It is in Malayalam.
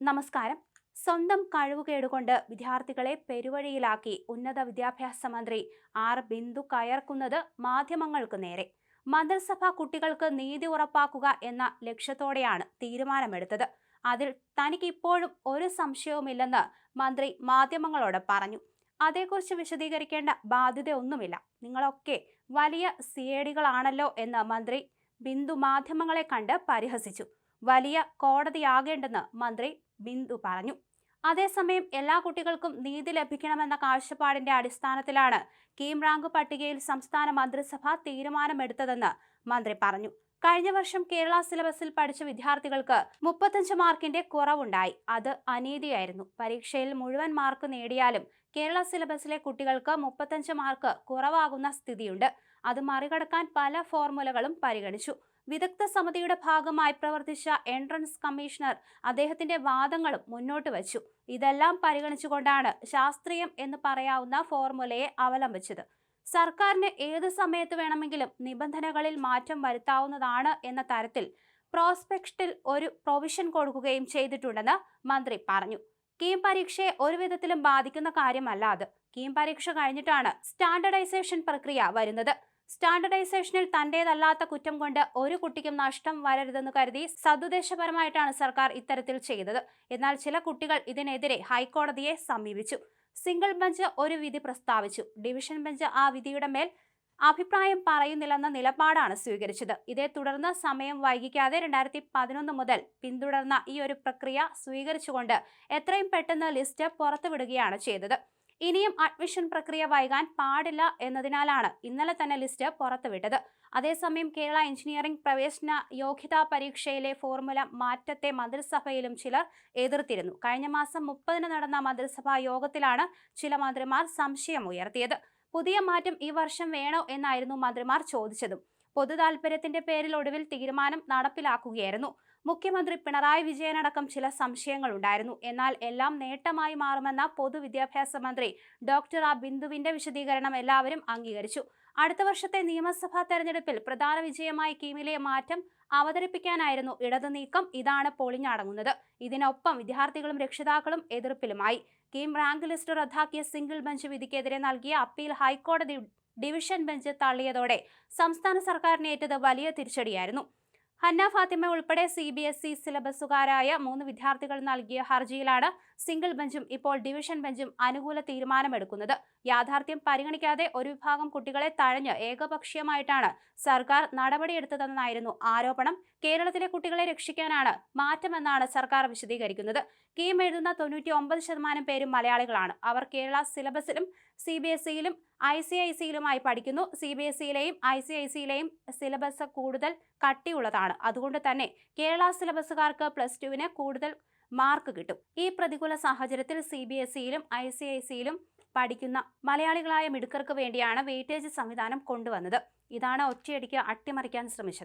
നമസ്കാരം. സ്വന്തം കഴിവുകേടുകൊണ്ട് വിദ്യാർത്ഥികളെ പെരുവഴിയിലാക്കി ഉന്നത വിദ്യാഭ്യാസ മന്ത്രി ആർ. ബിന്ദു കയർക്കുന്നത് മാധ്യമങ്ങൾക്ക് നേരെ. മന്ത്രിസഭ കുട്ടികൾക്ക് നീതി ഉറപ്പാക്കുക എന്ന ലക്ഷ്യത്തോടെയാണ് തീരുമാനമെടുത്തത്. അതിൽ തനിക്ക് ഇപ്പോഴും ഒരു സംശയവുമില്ലെന്ന് മന്ത്രി മാധ്യമങ്ങളോട് പറഞ്ഞു. അതേക്കുറിച്ച് വിശദീകരിക്കേണ്ട ബാധ്യതയൊന്നുമില്ല. നിങ്ങളൊക്കെ വലിയ സിയേഡികളാണല്ലോ എന്ന് മന്ത്രി ബിന്ദു മാധ്യമങ്ങളെ കണ്ട് പരിഹസിച്ചു. വലിയ കോടതിയാകേണ്ടെന്ന് മന്ത്രി ബിന്ദു പറഞ്ഞു. അതേസമയം എല്ലാ കുട്ടികൾക്കും നീതി ലഭിക്കണമെന്ന കാഴ്ചപ്പാടിന്റെ അടിസ്ഥാനത്തിലാണ് കീം റാങ്ക് പട്ടികയിൽ സംസ്ഥാന മന്ത്രിസഭ തീരുമാനമെടുത്തതെന്ന് മന്ത്രി പറഞ്ഞു. കഴിഞ്ഞ വർഷം കേരള സിലബസിൽ പഠിച്ച വിദ്യാർത്ഥികൾക്ക് മുപ്പത്തഞ്ച് മാർക്കിന്റെ കുറവുണ്ടായി. അത് അനീതിയായിരുന്നു. പരീക്ഷയിൽ മുഴുവൻ മാർക്ക് നേടിയാലും കേരള സിലബസിലെ കുട്ടികൾക്ക് മുപ്പത്തഞ്ച് മാർക്ക് കുറവാകുന്ന സ്ഥിതിയുണ്ട്. അത് മറികടക്കാൻ പല ഫോർമുലകളും പരിഗണിച്ചു. വിദഗ്ധ സമിതിയുടെ ഭാഗമായി പ്രവർത്തിച്ച എൻട്രൻസ് കമ്മീഷണർ അദ്ദേഹത്തിന്റെ വാദങ്ങളും മുന്നോട്ട് വച്ചു. ഇതെല്ലാം പരിഗണിച്ചുകൊണ്ടാണ് ശാസ്ത്രീയം എന്ന് പറയാവുന്ന ഫോർമുലയെ അവലംബിച്ചത്. സർക്കാരിന് ഏത് സമയത്ത് വേണമെങ്കിലും നിബന്ധനകളിൽ മാറ്റം വരുത്താവുന്നതാണ് എന്ന തരത്തിൽ പ്രോസ്പെക്റ്റിൽ ഒരു പ്രൊവിഷൻ കൊടുക്കുകയും ചെയ്തിട്ടുണ്ടെന്ന് മന്ത്രി പറഞ്ഞു. കീം പരീക്ഷയെ ഒരു വിധത്തിലും ബാധിക്കുന്ന കാര്യമല്ല അത്. കീം പരീക്ഷ കഴിഞ്ഞിട്ടാണ് സ്റ്റാൻഡർഡൈസേഷൻ പ്രക്രിയ വരുന്നത്. സ്റ്റാൻഡർഡൈസേഷനിൽ തന്റേതല്ലാത്ത കുറ്റം കൊണ്ട് ഒരു കുട്ടിക്കും നഷ്ടം വരരുതെന്ന് കരുതി സതുദ്ദേശപരമായിട്ടാണ് സർക്കാർ ഇത്തരത്തിൽ ചെയ്തത്. എന്നാൽ ചില കുട്ടികൾ ഇതിനെതിരെ ഹൈക്കോടതിയെ സമീപിച്ചു. സിംഗിൾ ബെഞ്ച് ഒരു വിധി പ്രസ്താവിച്ചു. ഡിവിഷൻ ബെഞ്ച് ആ വിധിയുടെ മേൽ അഭിപ്രായം പറയുന്നില്ലെന്ന നിലപാടാണ് സ്വീകരിച്ചത്. ഇതേ തുടർന്ന് സമയം വൈകിക്കാതെ രണ്ടായിരത്തി പതിനൊന്ന് മുതൽ പിന്തുടർന്ന ഈ ഒരു പ്രക്രിയ സ്വീകരിച്ചുകൊണ്ട് എത്രയും പെട്ടെന്ന് ലിസ്റ്റ് പുറത്തുവിടുകയാണ് ചെയ്തത്. ഇനിയും അഡ്മിഷൻ പ്രക്രിയ വൈകാൻ പാടില്ല എന്നതിനാലാണ് ഇന്നലെ തന്നെ ലിസ്റ്റ് പുറത്തുവിട്ടത്. അതേസമയം കേരള എഞ്ചിനീയറിംഗ് പ്രവേശന യോഗ്യതാ പരീക്ഷയിലെ ഫോർമുല മാറ്റത്തെ മന്ത്രിസഭയിലും ചിലർ എതിർത്തിരുന്നു. കഴിഞ്ഞ മാസം മുപ്പതിന് നടന്ന മന്ത്രിസഭാ യോഗത്തിലാണ് ചില മന്ത്രിമാർ സംശയം ഉയർത്തിയത്. പുതിയ മാറ്റം ഈ വർഷം വേണോ എന്നായിരുന്നു മന്ത്രിമാർ ചോദിച്ചതും. പൊതു താൽപര്യത്തിന്റെ പേരിൽ ഒടുവിൽ തീരുമാനം നടപ്പിലാക്കുകയായിരുന്നു. മുഖ്യമന്ത്രി പിണറായി വിജയനടക്കം ചില സംശയങ്ങൾ ഉണ്ടായിരുന്നു എന്നാൽ എല്ലാം നേട്ടമായി മാറുമെന്ന പൊതുവിദ്യാഭ്യാസ മന്ത്രി ഡോക്ടർ ആ ബിന്ദുവിന്റെ വിശദീകരണം എല്ലാവരും അംഗീകരിച്ചു. അടുത്ത വർഷത്തെ നിയമസഭാ തെരഞ്ഞെടുപ്പിൽ പ്രധാന വിജയമായി കീമിലെ മാറ്റം അവതരിപ്പിക്കാനായിരുന്നു ഇടതു നീക്കം ഇതാണ് പൊളിഞ്ഞടങ്ങുന്നത് ഇതിനൊപ്പം വിദ്യാർത്ഥികളും രക്ഷിതാക്കളും എതിർപ്പിലുമായി. കീം റാങ്ക് ലിസ്റ്റ് റദ്ദാക്കിയ സിംഗിൾ ബെഞ്ച് വിധിക്കെതിരെ നൽകിയ അപ്പീൽ ഹൈക്കോടതി ഡിവിഷൻ ബെഞ്ച് തള്ളിയതോടെ സംസ്ഥാന സർക്കാരിനേറ്റത് വലിയ തിരിച്ചടിയായിരുന്നു. ഹന്ന ഫാത്തിമ ഉൾപ്പെടെ സി ബി എസ് ഇ സിലബസുകാരായ മൂന്ന് വിദ്യാർത്ഥികൾ നൽകിയ ഹർജിയിലാണ് സിംഗിൾ ബെഞ്ചും ഇപ്പോൾ ഡിവിഷൻ ബെഞ്ചും അനുകൂല തീരുമാനമെടുക്കുന്നത്. യാഥാർത്ഥ്യം പരിഗണിക്കാതെ ഒരു വിഭാഗം കുട്ടികളെ തഴഞ്ഞ് ഏകപക്ഷീയമായിട്ടാണ് സർക്കാർ നടപടിയെടുത്തതെന്നായിരുന്നു ആരോപണം. കേരളത്തിലെ കുട്ടികളെ രക്ഷിക്കാനാണ് മാറ്റമെന്നാണ് സർക്കാർ വിശദീകരിക്കുന്നത്. കീം എഴുതുന്ന തൊണ്ണൂറ്റി ഒമ്പത് ശതമാനം പേരും മലയാളികളാണ്. അവർ കേരള സിലബസിലും സി ബി എസ് ഇയിലും ഐ സി ഐ സിയിലുമായി പഠിക്കുന്നു. സി ബി എസ് ഇയിലെയും ഐ സി ഐ സിയിലെയും സിലബസ് കൂടുതൽ കട്ടിയുള്ളതാണ്. അതുകൊണ്ട് തന്നെ കേരള സിലബസുകാർക്ക് പ്ലസ് ടുവിന് കൂടുതൽ മാർക്ക് കിട്ടും. ഈ പ്രതികൂല സാഹചര്യത്തിൽ സി ബി എസ് ഇയിലും ഐ സി ഐ സിയിലും പഠിക്കുന്ന മലയാളികളായ മിടുക്കർക്ക് വേണ്ടിയാണ് വെയിറ്റേജ് സംവിധാനം കൊണ്ടുവന്നത്. ഇതാണ് ഒറ്റയടിക്ക് അട്ടിമറിക്കാൻ ശ്രമിച്ചത്.